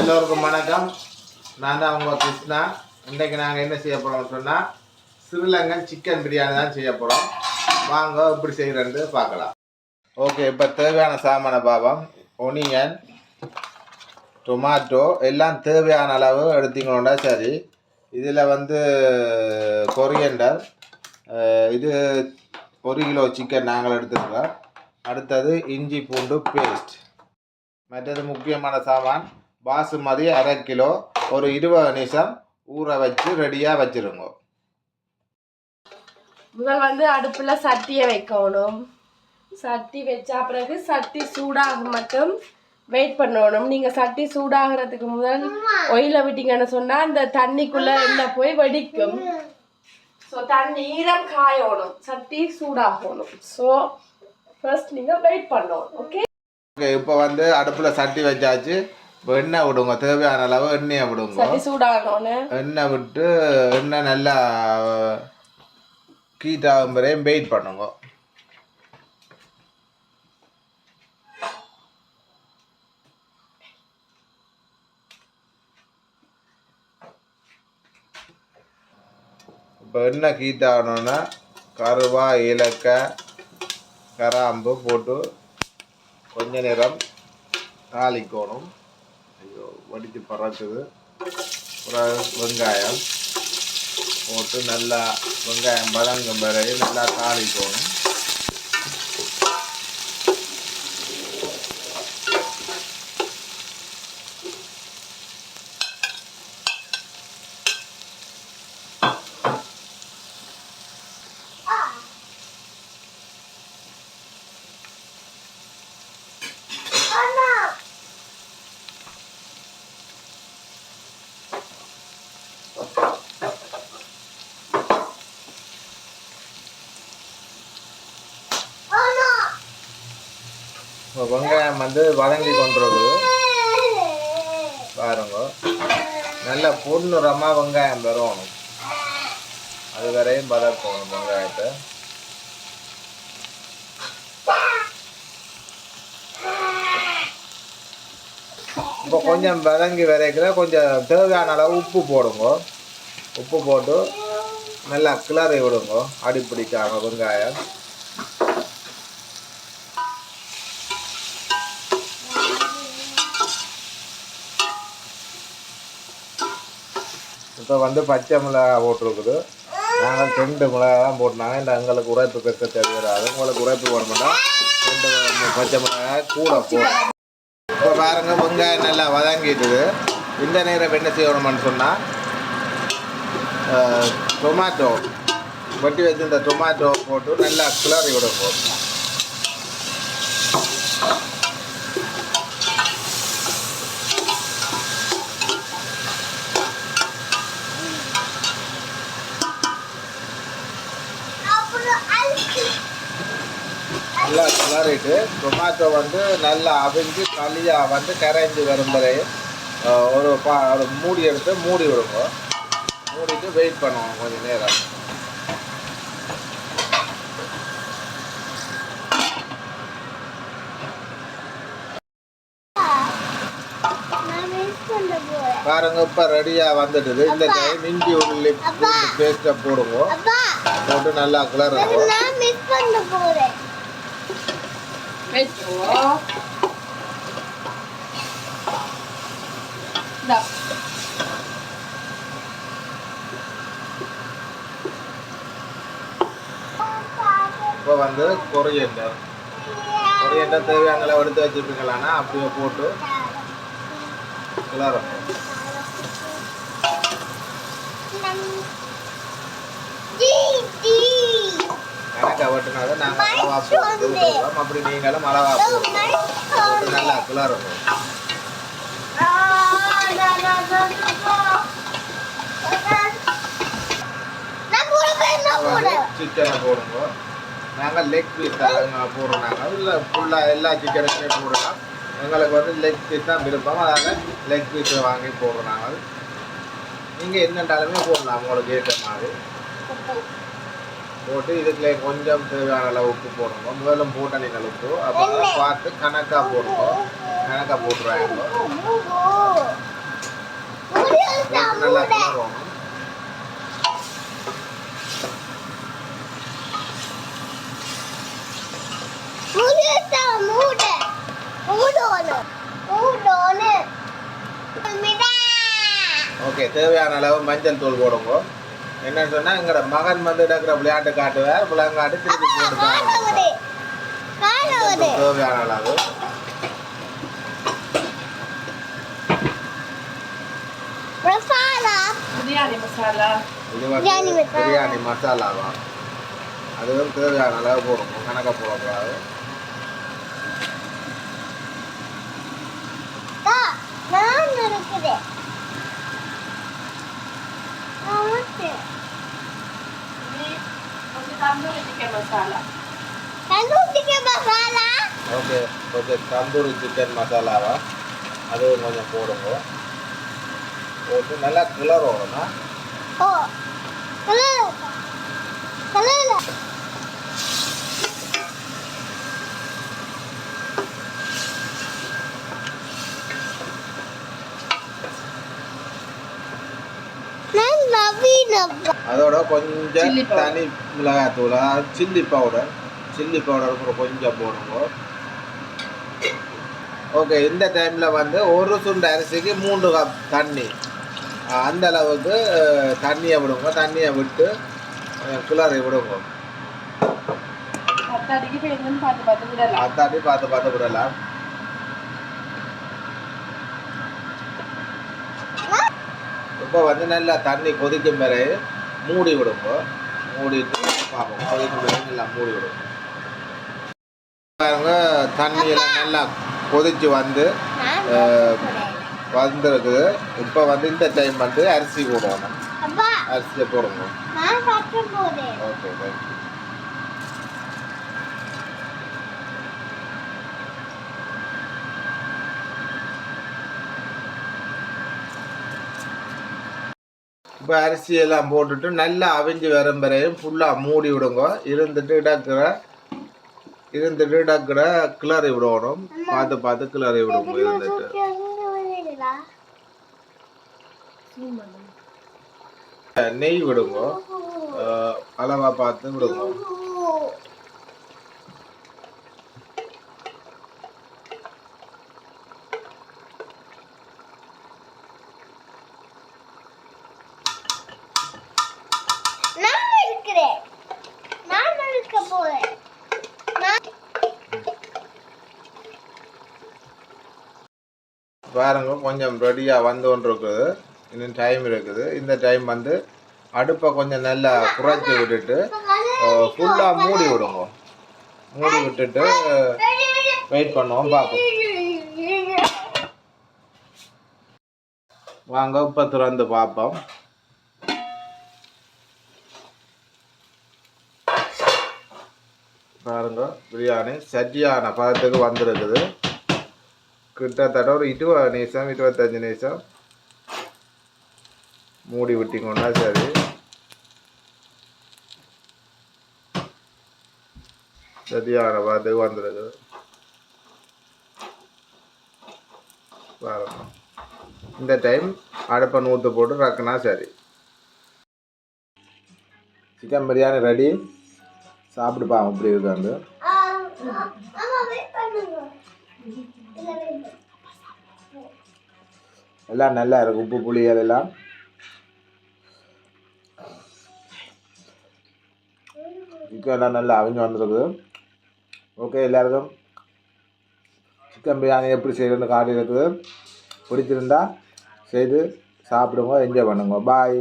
எல்லோருக்கும் வணக்கம். நான் தான் உங்கள் கிருஷ்ணா. இன்றைக்கு நாங்கள் என்ன செய்ய போகிறோம்னு சொன்னால் சிறுலங்கன் சிக்கன் பிரியாணி தான் செய்ய போகிறோம் வாங்க எப்படி செய்கிறேன்னு பார்க்கலாம். ஓகே இப்போ தேவையான சாமான பாவம் ஒனியன் டொமாட்டோ எல்லாம் தேவையான அளவு எடுத்தீங்கன்னா சரி இதில் வந்து கொரியண்டர் இது ஒரு கிலோ சிக்கன் நாங்கள் எடுத்துருக்கோம் அடுத்தது இஞ்சி பூண்டு பேஸ்ட் மற்றது முக்கியமான சாமான் பாசுமதி அரை கிலோ ஒரு இருபது நிமிஷம் ஊற வச்சு ரெடியாக வச்சிருங்க. முதல் வந்து அடுப்புல சட்டியை வைக்கணும். சட்டி வச்சா பிறகு சட்டி சூடாக மட்டும் வெயிட் பண்ணணும். நீங்க சட்டி சூடாகிறதுக்கு முதல் ஒயில விட்டீங்கன்னு சொன்னா அந்த தண்ணிக்குள்ள எண்ணெய் போய் வெடிக்கும். ஸோ தண்ணி ஈரம் காயணும். சட்டி சூடாகணும். ஸோ ஃபர்ஸ்ட் நீங்க வெயிட் பண்ணணும். ஓகே ஓகே இப்போ வந்து அடுப்பில் சட்டி வச்சாச்சு. இப்போ எண்ணெய் விடுங்க தேவையான அளவு எண்ணெயை விடுங்க. எண்ணெய் விட்டு எண்ணெய் நல்லா கீட்டாகும் வரையும் வெயிட் பண்ணுங்க. இப்போ எண்ணெய் ஹீட் ஆகணுன்னா கருவா ஏலக்காய் கராம்பு போட்டு கொஞ்ச நேரம் தாளிக்கணும். வடித்து பறக்குது ஒரு வெங்காயம் போட்டு நல்லா வெங்காயம் வதங்கும் பிறகு நல்லா தாளிக்கணும் இப்போ வெங்காயம் வந்து வதங்கி கொண்டிருக்குது பாருங்க. நல்ல பொன்னுரமாக வெங்காயம் வரணும் அது வரையும் வதக்கணும் வெங்காயத்தை. இப்போ கொஞ்சம் வதங்கி வரைக்கிற கொஞ்சம் தேவையான அளவு உப்பு போடுங்க. உப்பு போட்டு நல்லா கிளறி விடுங்க அடி பிடிக்காம வெங்காயம். இப்போ வந்து பச்சை மிளகா போட்டிருக்குது. நாங்கள் ரெண்டு மிளகா தான் போட்டினாங்க இல்லை எங்களுக்கு உரைப்பு பெருக்க தெரியாது. உங்களுக்கு உரைப்பு போடணும்னா ரெண்டு பச்சை மிளகா கூட போடும் இப்போ பாருங்க வெங்காயம் நல்லா வதங்கிட்டுது. இந்த நேரம் என்ன செய்யணும்னு சொன்னால் டொமாட்டோ வெட்டி வச்சிருந்த டொமாட்டோ போட்டு நல்லா கிளறி விடுங்க கிளறிட்டு டொமாட்டோ வந்து நல்லா அவிஞ்சு களியாக வந்து கரைஞ்சி வரும் வரை அஹ், ஒரு பா ஒரு மூடி எடுத்து மூடி விடுங்க மூடிட்டு வெயிட் பண்ணுவோம் கொஞ்சம் நேரம். பாருங்க இப்போ ரெடியாக வந்துடுது இந்த டைம் இஞ்சி உள்ளி பூண்டு பேஸ்ட்டை போடுங்க போட்டு நல்லா கிளறுங்க வெயிட் பண்ணுவோம் இந்தா. இப்போ வந்து கொரியண்டர் கொரியண்டர் தேவையான அளவு எடுத்து வச்சுருக்கீங்களான்னா அப்படியே போட்டு கிளறும் கணக்கை வெட்டினாத நாங்கள் விட்டுருக்கோம் அப்படி நீங்களும் போட்டு போட்டு நல்லா கிளறுங்க சிக்கனை போடுங்க நாங்கள் லெக் பீஸ் போடுறோம் நாங்கள் இல்லை ஃபுல்லாக எல்லா சிக்கனுமே போடலாம் எங்களுக்கு வந்து லெக் பீஸ் தான் விருப்பம் அதனால் லெக் பீஸை வாங்கி போடுறோம் நாங்கள் நீங்கள் என்னென்றாலுமே போடலாம் உங்களுக்கு ஏற்ற மாதிரி போட்டு இதுக்குள்ள கொஞ்சம் தேவையான அளவு உப்பு போடுங்க முதல்ல போட்ட நீங்கள் உப்பு அப்புறம் பார்த்து கணக்காக போடுங்க. கணக்காக போட்டுருவாங்க நல்லா கிளறுவோம் ஓகே தேவையான அளவு மஞ்சள் தூள் போடுங்க. என்னன்னு சொன்னா எங்களோட மகன் வந்து இருக்கிற விளையாட்டு காட்டுவார். விளையாட்டு திருப்பி போட்டு தேவையான அளவு? மசாலா. பிரியாணி மசாலா. பிரியாணி மசாலா. பிரியாணி மசாலாவா? அதுவும் தேவையான அளவு போடுங்க. கணக்க போடக்கூடாது. நான் இருக்குது. தந்தூரி சிக்கன் மசாலா கண்டுபிடிக்க மசாலா ஓகே கொஞ்சம் தந்தூரி சிக்கன் மசாலாவா அதுவும் கொஞ்சம் போடுங்க போட்டு நல்லா கிளறோம்னா ஓ கலர் கலர் நான் நவீனப்பா அதோட கொஞ்சம். தனி மிளகாத்தூள் சில்லி பவுடர் சில்லி பவுடர் கூட கொஞ்சம் போடுங்க. ஓகே இந்த டைமில் வந்து ஒரு சுண்டு அரிசிக்கு மூன்று கப் தண்ணி. அஹ் அந்த அளவுக்கு அஹ், தண்ணியை விடுங்க தண்ணியை விட்டு கிளறி விடுங்க. போயிருந்துன்னு பார்த்து பார்த்து விடலாம். இப்போ வந்து நல்லா தண்ணி கொதிக்கும் வரை மூடி விடுங்க மூடிட்டு பார்ப்போம் கொதிக்கும் நல்லா மூடி விடுங்க பாருங்க தண்ணியெல்லாம் நல்லா கொதிச்சு வந்து வந்திருக்குது. இப்போ வந்து இந்த டைம் வந்து அரிசி போடணும். அப்பா. அரிசியை போடுங்க ஓகே தேங்க்யூ இப்போ அரிசியெல்லாம் போட்டுட்டு நல்லா அவிஞ்சு வரும் வரையும் ஃபுல்லாக மூடி விடுங்க. இருந்துட்டு இடக்கிற இருந்துட்டு இடக்கிற கிளறி விடணும். பார்த்து பார்த்து கிளறி விடுங்க இருந்துட்டு. நெய் விடுங்க. அளவாக பார்த்து விடுங்க நான் இருக்கிறேன் நான் இருக்க போறேன் நான் பாருங்க கொஞ்சம் ரெடியாக வந்து கொண்டு இருக்குது இன்னும் டைம் இருக்குது. இந்த டைம் வந்து அடுப்பை கொஞ்சம் நல்லா குறைச்சி விட்டுட்டு ஃபுல்லாக மூடி விடுங்க. மூடி விட்டுட்டு வெயிட் பண்ணுவோம் பார்ப்போம். வாங்க இப்போ திறந்து பார்ப்போம். பாருங்க பிரியாணி சரியான பதத்துக்கு வந்திருக்குது. கிட்டத்தட்ட ஒரு இருபது நிமிஷம் இருபத்தஞ்சி நிமிஷம் மூடி விட்டிங்கன்னா சரி. சரியான பார்த்து வந்திருக்குது வரணும் இந்த டைம் அடுப்பை நூற்று போட்டு ரக்குனா சரி. சிக்கன் பிரியாணி ரெடி சாப்பிடுப்பா அப்படி இருக்காங்க எல்லாம் நல்லா இருக்கு உப்பு புளி அதெல்லாம். சிக்கன் எல்லாம் நல்லா அவிஞ்சு வந்துருக்குது. ஓகே எல்லாருக்கும் சிக்கன் பிரியாணி எப்படி செய்யணும்னு காட்டி இருக்குது பிடிச்சிருந்தா செய்து சாப்பிடுங்க என்ஜாய் பண்ணுங்க. பாய்